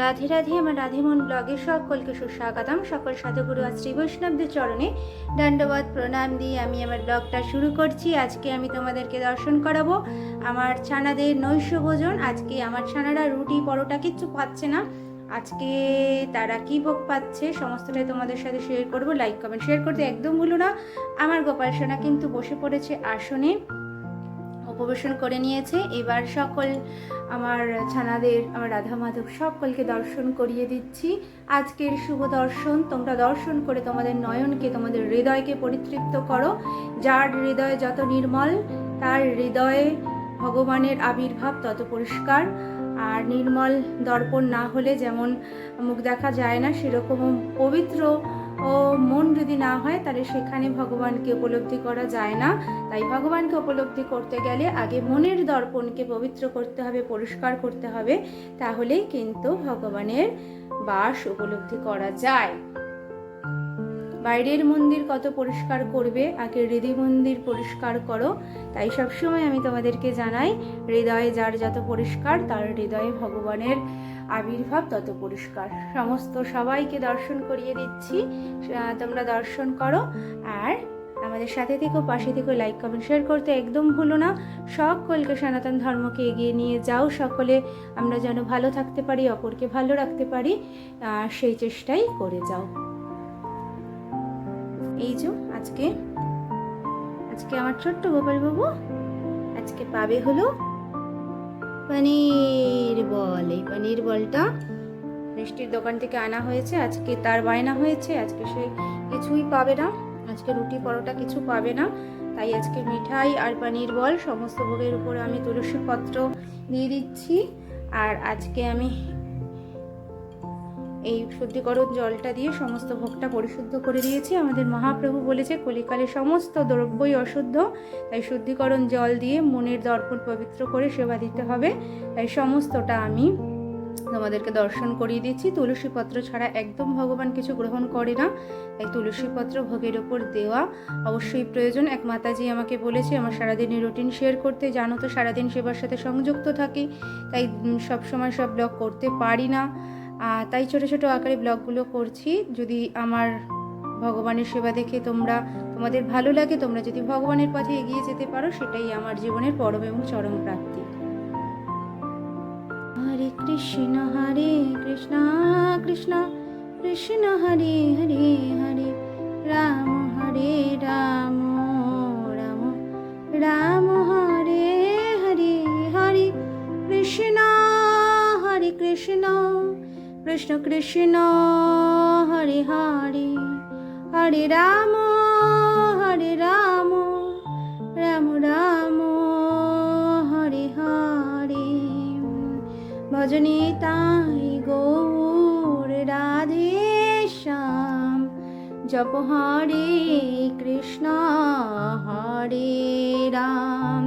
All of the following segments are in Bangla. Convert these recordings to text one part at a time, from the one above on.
রাধে রাধে, আমার রাধেমন ব্লগে সকলকে সুস্বাগতম। সকল সাধুগুরু আর শ্রী বৈষ্ণবদের চরণে দণ্ডবাদ প্রণাম দিয়ে আমি আমার ব্লগটা শুরু করছি। আজকে আমি তোমাদেরকে দর্শন করাবো আমার ছানাদের নৈশ ভোজন আজকে আমার ছানারা রুটি পরোটা কিচ্ছু পাচ্ছে না। আজকে তারা কি ভোগ পাচ্ছে সমস্তটাই তোমাদের সাথে শেয়ার করব। লাইক কমেন্ট শেয়ার করতে একদম ভুলো না। আমার গোপাল সোনা কিন্তু বসে পড়েছে আসনে। উপবেশন করে নিয়েছে। এবার সকল আমার ছানাদের, আমার রাধা মাধব সকলকে দর্শন করিয়ে দিচ্ছি। আজকের শুভ দর্শন, তোমরা দর্শন করে তোমাদের নয়নকে, তোমাদের হৃদয়কে পরিতৃপ্ত করো। যার হৃদয় যত নির্মল, তার হৃদয়ে ভগবানের আবির্ভাব তত পরিষ্কার। আর নির্মল দর্পণ না হলে যেমন মুখ দেখা যায় না সেরকম পবিত্র ও মন যদি না হয়, তাহলে সেখানে ভগবানকে উপলব্ধি করা যায় না। তাই ভগবানকে উপলব্ধি করতে গেলে আগে মনের দর্পণকে পবিত্র করতে হবে, পরিষ্কার করতে হবে। তাহলেই কিন্তু ভগবানের বাস উপলব্ধি করা যায়। বাইরের মন্দির কত পরিষ্কার করবে, আগে হৃদয় মন্দির পরিষ্কার করো। তাই সবসময় আমি তোমাদেরকে জানাই, হৃদয়ে যার যত পরিষ্কার, তার হৃদয়ে ভগবানের আবির্ভাব তত পরিষ্কার। সমস্ত সবাইকে দর্শন করিয়ে দিচ্ছি। তোমরা দর্শন করো। আর আমাদের সাথে থেকেও পাশে থেকেও লাইক কমেন্ট শেয়ার করতে একদম ভুলো না। সকলকে সনাতন ধর্মকে এগিয়ে নিয়ে যাও। সকলে আমরা যেন ভালো থাকতে পারি, অপরকে ভালো রাখতে পারি সেই চেষ্টাই করে যাও। এই যে, আজকে আজকে আমার ছোট্ট গোপালবাবু, আজকে পাবে হলো পনির বল, এই পনির বলটা মিষ্টির দোকান থেকে আনা হয়েছে। আজকে তার বায়না হয়েছে, আজকে সে কিছুই পাবে না। আজকে রুটি পরোটা কিছু পাবে না। তাই আজকে মিঠাই আর পনির বল, সমস্ত ভোগের উপরে আমি তুলসী পত্র দিয়ে দিচ্ছি। আর আজকে আমি এই শুদ্ধিকরণ জলটা দিয়ে সমস্ত ভোগটা পরিশুদ্ধ করে দিয়েছি। আমাদের মহাপ্রভু বলেছে, কলিকালে সমস্ত দ্রব্যই অশুদ্ধ, তাই শুদ্ধিকরণ জল দিয়ে মনের দর্পণ পবিত্র করে সেবা দিতে হবে। তাই সমস্তটা আমি তোমাদেরকে দর্শন করিয়ে দিচ্ছি। তুলসী পত্র ছাড়া একদম ভগবান কিছু গ্রহণ করে না। তাই তুলসী পত্র ভোগের ওপর দেওয়া অবশ্যই প্রয়োজন। এক মাতাজি আমাকে বলেছে, আমার সারাদিনের রুটিন শেয়ার করতে জানো তো, সারাদিন সেবার সাথে সংযুক্ত থাকি। তাই সব সময় সব ব্লগ করতে পারি না। তাই ছোট ছোট আকারে ব্লগগুলো করছি। যদি আমার ভগবানের সেবা দেখে তোমরা, তোমাদের ভালো লাগে, তোমরা যদি ভগবানের পথে এগিয়ে যেতে পারো, সেটাই আমার জীবনের পরম এবং চরম প্রাপ্তি। হরে কৃষ্ণ হরে কৃষ্ণ কৃষ্ণ কৃষ্ণ, হরে হরে হরে, রাম হরে, রাম রাম রাম, হরে হরে হরে, কৃষ্ণ হরে কৃষ্ণ। কৃষ্ণ কৃষ্ণ, হরে হরে হরে রাম হরে রাম রাম রাম, হরে হরে। ভজনে তাই গৌর রাধে শ্যাম, জপ হরে কৃষ্ণ, হরে রাম।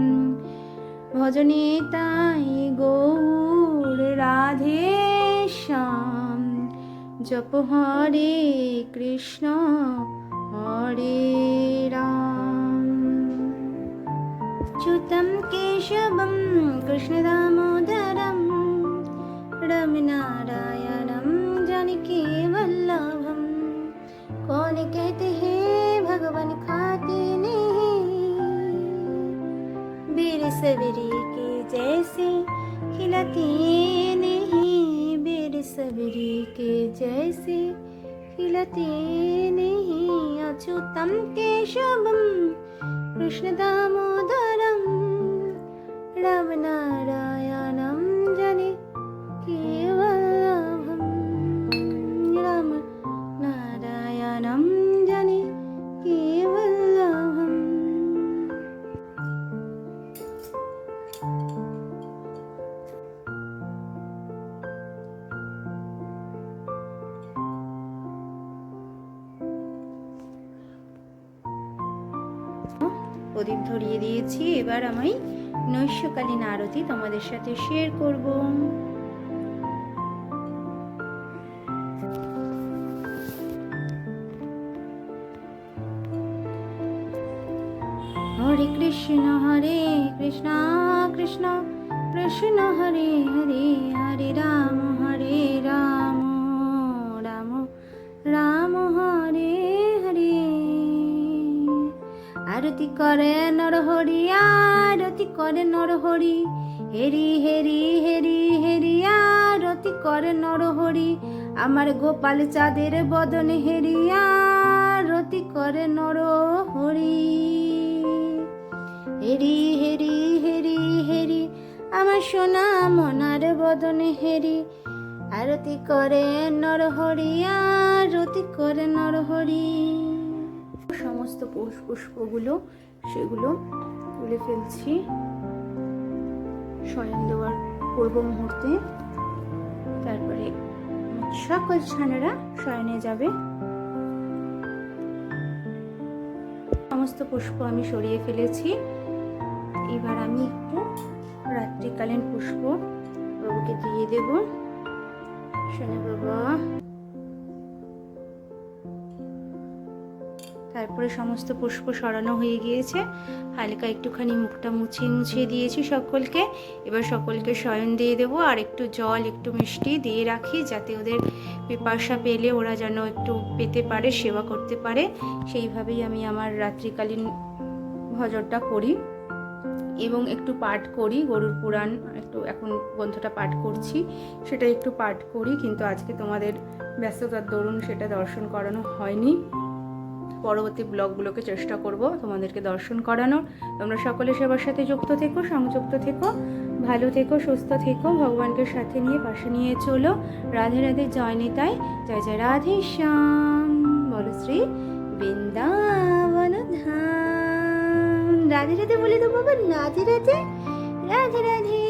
ভজনে তাই গৌর রাধে चपहोरे कृष्ण हरे राम। च्युतं केशवं कृष्णदामोदरं रमनारायणं जनके वल्लभं। को ने भगवन् सवेरे के जैसे खिलते नहीं अच्युतं केशवं कृष्णदामोदरं रामनारायणं প্রদীপ ধরিয়ে দিয়েছি। এবার আমি নৈশকালীন আরতি তোমাদের সাথে শেয়ার করব। হরে কৃষ্ণ হরে কৃষ্ণ কৃষ্ণ কৃষ্ণ, হরে করে নরহরি, আরতি করে নরহরি। হেরি হেরি হেরি হেরি, আরতি করে নরহরি। আমার গোপাল চাঁদের বদন হেরি, আরতি করে নরহরি। হেরি হেরি হেরি হেরি, আমার সোনা মনার বদনে হেরি। আরতি করে নরহরি, আরতি করে নরহরি। সমস্ত পুষ- পুষ্পগুলো সেগুলো তুলে ফেলছি। শয়ন দেওয়ার পূর্ব মুহূর্তে। তারপরে সকল ছানারা শয়নে যাবে। সমস্ত পুষ্প আমি সরিয়ে ফেলেছি। এবার আমি একটু রাত্রিকালীন পুষ্প বাবুকে দিয়ে দেব। শোনে বাবা তারপরে সমস্ত পুষ্প সরানো হয়ে গিয়েছে। হালকা একটুখানি মুখটা মুছিয়ে মুছিয়ে দিয়েছি সকলকে। এবার সকলকে শয়ন দিয়ে দেবো আর একটু জল, একটু মিষ্টি দিয়ে রাখি যাতে ওদের পিপাসা পেলে ওরা যেন একটু পেতে পারে, সেবা করতে পারে। সেইভাবেই আমি আমার রাত্রিকালীন ভজনটা করি এবং একটু পাঠ করি। গরুর পুরাণ একটু এখন গ্রন্থটা পাঠ করছি সেটা একটু পাঠ করি। কিন্তু আজকে তোমাদের ব্যস্ততার দরুন সেটা দর্শন করানো হয়নি। পরবর্তী ব্লগগুলোকে চেষ্টা করব তোমাদেরকে দর্শন করানোর। তোমরা সকলে সেবার সাথে যুক্ত থেকো, সংযুক্ত থেকো, ভালো থেকো, সুস্থ থেকো, ভগবানকে সাথে নিয়ে পাশে নিয়ে চলো। রাধে রাধে, জয় নিতাই, জয় জয় রাধে শ্যাম। বলো শ্রী বৃন্দাবন ধাম রাধে রাধে বলে তো বাবা রাধে রাধে রাধে রাধে।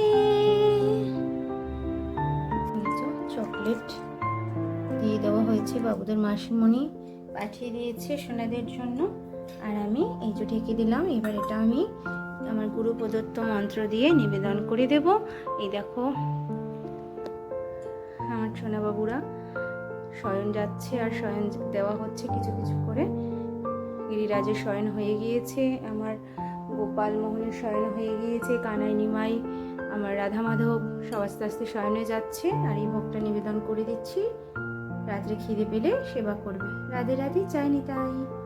চকলেট দিয়ে দেওয়া হয়েছে বাবুদের মাসিমণি। পাঠিয়ে দিয়েছে সোনাদের জন্য। আর আমি এই যে ঢেকে দিলাম, এবার এটা আমি আমার গুরু প্রদত্ত মন্ত্র দিয়ে নিবেদন করে দেব। এই দেখো, আমার সোনা বাবুরা শয়ন যাচ্ছে আর শয়ন দেওয়া হচ্ছে কিছু কিছু করে। গিরিরাজের শয়ন হয়ে গিয়েছে, আমার গোপাল মোহনের শয়ন হয়ে গিয়েছে, কানাই নিমাই, আমার রাধা মাধব সব আস্তে আস্তে শয়নে যাচ্ছে। আর এই ভোগটা নিবেদন করে দিচ্ছি। রাত্রে খিদে পেলে সেবা করবে। রাধে রাধে চাই নিতাই।